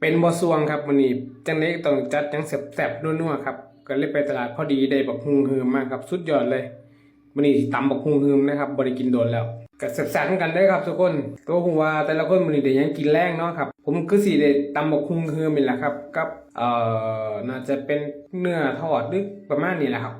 เป็นบอสวงครับวันนี้จังเล็กต้องจัดจังแสบๆนัวๆครับก็เลยไปตลาดพอดีได้บักฮุงฮืมมากครับสุดยอดเลยวันนี้ตำบักฮุงฮืมนะครับบริกินโดนแล้วก็แสบๆกันได้ครับทุกคนตัวหัวาแต่ละคนวันนี้เดี๋ยวยังกินแรงเนาะครับผมคือสีได้ตำบักฮุงฮืมนี่แหละครับกับเอ่อน่าจะเป็นเนื้อทอดหรือประมาณนี้แหละครับ